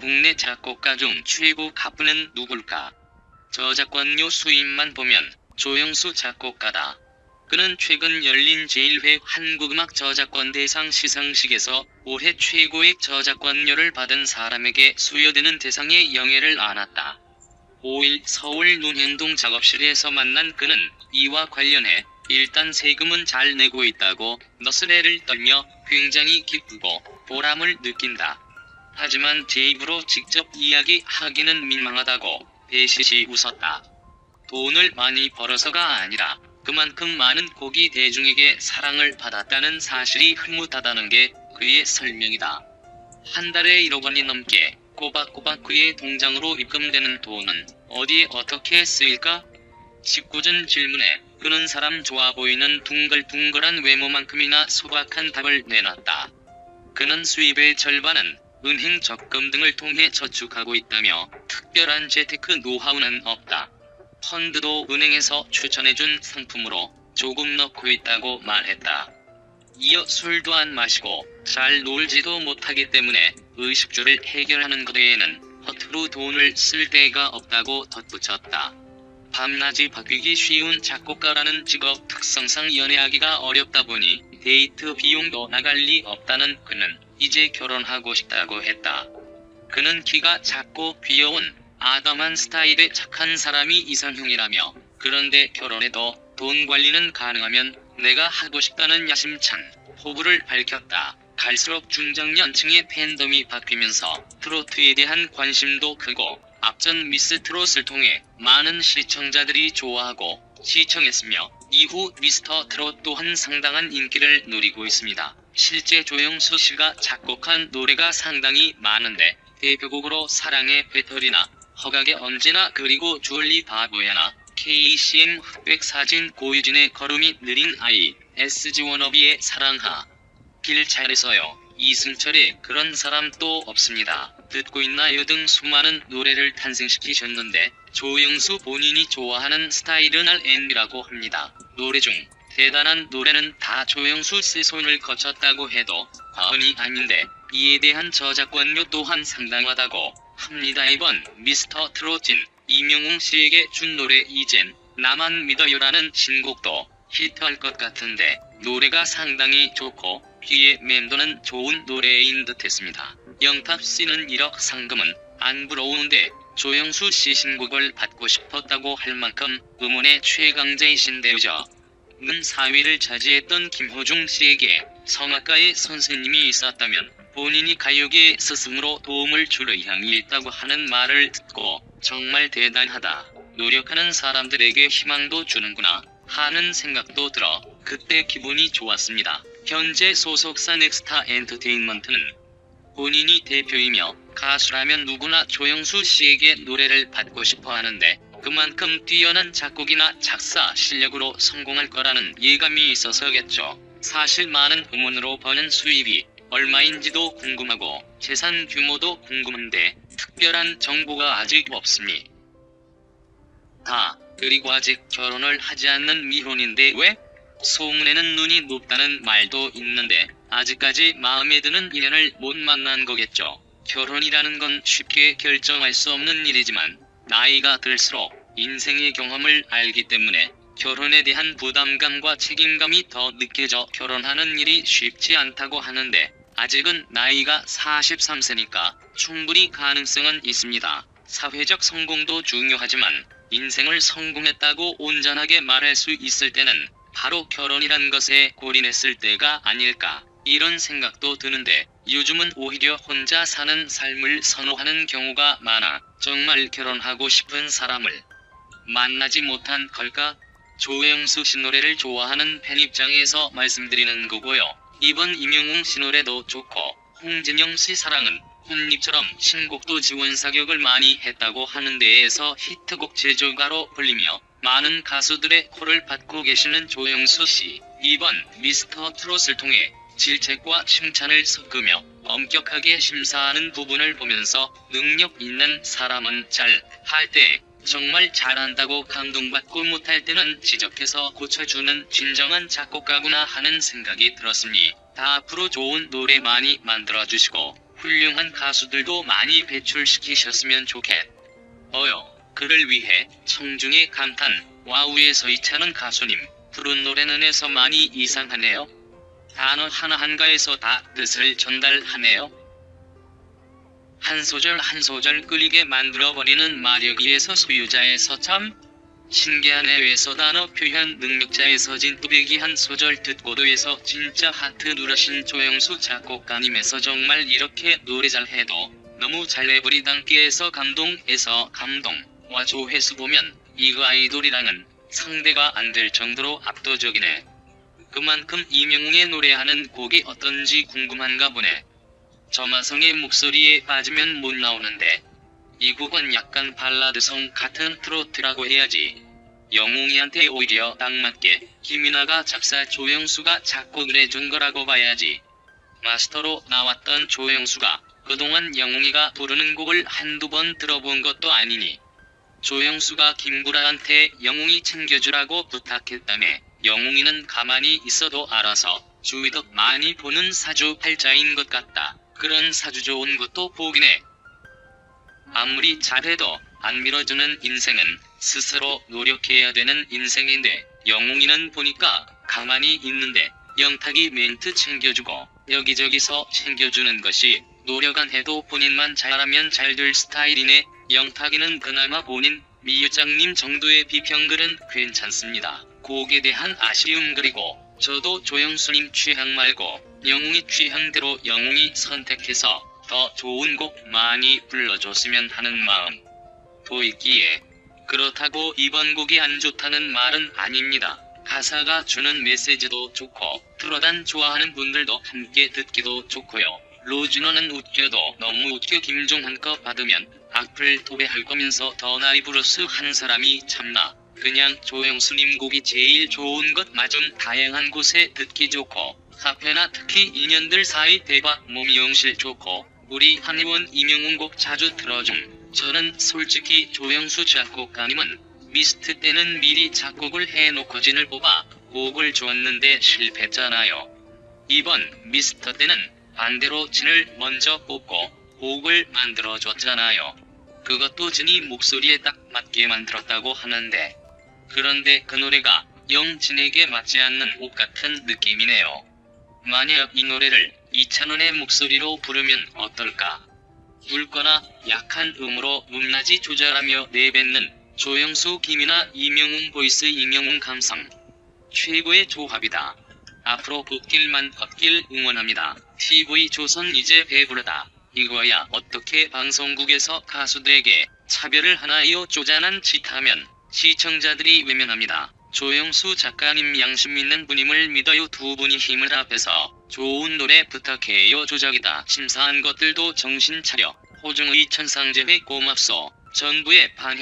국내 작곡가 중 최고 가부는 누굴까? 저작권료 수입만 보면 조영수 작곡가다. 그는 최근 열린 제1회 한국음악 저작권 대상 시상식에서 올해 최고의 저작권료를 받은 사람에게 수여되는 대상의 영예를 안았다. 5일 서울 논현동 작업실에서 만난 그는 이와 관련해 일단 세금은 잘 내고 있다고 너스레를 떨며 굉장히 기쁘고 보람을 느낀다. 하지만 제 입으로 직접 이야기하기는 민망하다고 배시시 웃었다. 돈을 많이 벌어서가 아니라 그만큼 많은 고기 대중에게 사랑을 받았다는 사실이 흐뭇하다는 게 그의 설명이다. 한 달에 1억 원이 넘게 꼬박꼬박 그의 통장으로 입금되는 돈은 어디에 어떻게 쓰일까? 짓궂은 질문에 그는 사람 좋아 보이는 둥글둥글한 외모만큼이나 소박한 답을 내놨다. 그는 수입의 절반은 은행 적금 등을 통해 저축하고 있다며 특별한 재테크 노하우는 없다. 펀드도 은행에서 추천해준 상품으로 조금 넣고 있다고 말했다. 이어 술도 안 마시고 잘 놀지도 못하기 때문에 의식주를 해결하는 것 외에는 허투루 돈을 쓸 데가 없다고 덧붙였다. 밤낮이 바뀌기 쉬운 작곡가라는 직업 특성상 연애하기가 어렵다 보니 데이트 비용도 나갈 리 없다는 그는 이제 결혼하고 싶다고 했다. 그는 키가 작고 귀여운 아담한 스타일의 착한 사람이 이상형이라며 그런데 결혼해도 돈 관리는 가능하면 내가 하고 싶다는 야심찬 포부를 밝혔다. 갈수록 중장년층의 팬덤이 바뀌면서 트로트에 대한 관심도 크고 앞전 미스 트롯을 통해 많은 시청자들이 좋아하고 시청했으며 이후 미스터 트롯 또한 상당한 인기를 누리고 있습니다. 실제 조영수 씨가 작곡한 노래가 상당히 많은데 대표곡으로 사랑의 배터리나 허각의 언제나 그리고 주얼리 바보야나 KCM 흑백 사진 고유진의 걸음이 느린 아이 SG 워너비의 사랑하 길 잘해서요. 이승철의 그런 사람 또 없습니다. 듣고 있나요 등 수많은 노래를 탄생시키셨는데 조영수 본인이 좋아하는 스타일은 R&B라고 합니다. 노래 중 대단한 노래는 다 조영수 씨 손을 거쳤다고 해도 과언이 아닌데 이에 대한 저작권료 또한 상당하다고 합니다. 이번 미스터 트롯진 이명웅 씨에게 준 노래 이젠 나만 믿어요라는 신곡도 히트할 것 같은데 노래가 상당히 좋고 귀에 맴도는 좋은 노래인 듯했습니다. 영탑 씨는 1억 상금은 안 부러우는데 조영수 씨 신곡을 받고 싶었다고 할 만큼 음원의 최강자이신데요죠. 는 4위를 차지했던 김호중 씨에게 성악가의 선생님이 있었다면 본인이 가요계의 스승으로 도움을 줄 의향이 있다고 하는 말을 듣고 정말 대단하다. 노력하는 사람들에게 희망도 주는구나 하는 생각도 들어 그때 기분이 좋았습니다. 현재 소속사 넥스타 엔터테인먼트는 본인이 대표이며 가수라면 누구나 조영수 씨에게 노래를 받고 싶어 하는데 그만큼 뛰어난 작곡이나 작사 실력으로 성공할 거라는 예감이 있어서겠죠. 사실 많은 음원으로 버는 수입이 얼마인지도 궁금하고 재산 규모도 궁금한데 특별한 정보가 아직 없습니다. 다 그리고 아직 결혼을 하지 않는 미혼인데 왜? 소문에는 눈이 높다는 말도 있는데 아직까지 마음에 드는 인연을 못 만난 거겠죠. 결혼이라는 건 쉽게 결정할 수 없는 일이지만 나이가 들수록 인생의 경험을 알기 때문에 결혼에 대한 부담감과 책임감이 더 느껴져 결혼하는 일이 쉽지 않다고 하는데 아직은 나이가 43세니까 충분히 가능성은 있습니다. 사회적 성공도 중요하지만 인생을 성공했다고 온전하게 말할 수 있을 때는 바로 결혼이란 것에 골인했을 때가 아닐까 이런 생각도 드는데 요즘은 오히려 혼자 사는 삶을 선호하는 경우가 많아 정말 결혼하고 싶은 사람을 만나지 못한 걸까? 조영수 씨 노래를 좋아하는 팬 입장에서 말씀드리는 거고요. 이번 임영웅 씨 노래도 좋고 홍진영 씨 사랑은 혼립처럼 신곡도 지원 사격을 많이 했다고 하는 데에서 히트곡 제조가로 불리며 많은 가수들의 코를 받고 계시는 조영수 씨. 이번 미스터 트롯을 통해 질책과 칭찬을 섞으며 엄격하게 심사하는 부분을 보면서 능력 있는 사람은 잘 할 때 정말 잘한다고 감동받고 못할 때는 지적해서 고쳐주는 진정한 작곡가구나 하는 생각이 들었으니 다 앞으로 좋은 노래 많이 만들어주시고 훌륭한 가수들도 많이 배출시키셨으면 좋겠. 어요. 그를 위해 청중의 감탄, 와우에 서있차는 가수님, 부른 노래는 에서 많이 이상하네요. 단어 하나한가에서 다 뜻을 전달하네요. 한 소절 한 소절 끌리게 만들어버리는 마력이에서 소유자에서 참 신기하네에서 단어 표현 능력자에서 진또배기 한 소절 듣고도에서 진짜 하트 누르신 조영수 작곡가님에서 정말 이렇게 노래 잘해도 너무 잘해버리단기에서 감동에서 감동 와 조회수 보면 이거 아이돌이랑은 상대가 안 될 정도로 압도적이네. 그만큼 이명웅의 노래하는 곡이 어떤지 궁금한가 보네. 저마성의 목소리에 빠지면 못 나오는데 이 곡은 약간 발라드성 같은 트로트라고 해야지. 영웅이한테 오히려 딱 맞게 김이나가 작사 조영수가 작곡을 해준 거라고 봐야지. 마스터로 나왔던 조영수가 그동안 영웅이가 부르는 곡을 한두 번 들어본 것도 아니니 조영수가 김구라한테 영웅이 챙겨주라고 부탁했다며 영웅이는 가만히 있어도 알아서 주위덕 많이 보는 사주 팔자인 것 같다. 그런 사주 좋은 것도 보긴 해. 아무리 잘해도 안 밀어주는 인생은 스스로 노력해야 되는 인생인데 영웅이는 보니까 가만히 있는데 영탁이 멘트 챙겨주고 여기저기서 챙겨주는 것이 노력 안 해도 본인만 잘하면 잘 될 스타일이네. 영탁이는 그나마 본인 미유장님 정도의 비평글은 괜찮습니다. 곡에 대한 아쉬움 그리고 저도 조영수님 취향 말고 영웅이 취향대로 영웅이 선택해서 더 좋은 곡 많이 불러줬으면 하는 마음 보이기에 그렇다고 이번 곡이 안 좋다는 말은 아닙니다. 가사가 주는 메시지도 좋고 트로단 좋아하는 분들도 함께 듣기도 좋고요. 로즈너는 웃겨도 너무 웃겨 김종한 거 받으면 악플 도배할 거면서 더 나이브러스 한 사람이 참나 그냥 조영수님 곡이 제일 좋은 것 맞음 다양한 곳에 듣기 좋고 카페나 특히 인연들 사이 대박 몸이용실 좋고 우리 한의원 임영웅 곡 자주 들어줌 저는 솔직히 조영수 작곡가님은 미스트 때는 미리 작곡을 해놓고 진을 뽑아 곡을 줬는데 실패했잖아요. 이번 미스터 때는 반대로 진을 먼저 뽑고 곡을 만들어줬잖아요. 그것도 진이 목소리에 딱 맞게 만들었다고 하는데 그런데 그 노래가 영 진에게 맞지 않는 옷 같은 느낌이네요. 만약 이 노래를 이찬원의 목소리로 부르면 어떨까? 굵거나 약한 음으로 높낮이 조절하며 내뱉는 조영수 김이나 이명웅 보이스 이명웅 감성 최고의 조합이다. 앞으로 걷길만 걷길 응원합니다. TV 조선 이제 배부르다. 이거야 어떻게 방송국에서 가수들에게 차별을 하나요 쪼잔한 짓 하면 시청자들이 외면합니다. 조영수 작가님 양심 있는 분임을 믿어요. 두 분이 힘을 합해서 좋은 노래 부탁해요. 조작이다. 심사한 것들도 정신 차려. 호중의 천상재회 고맙소. 전부의 반해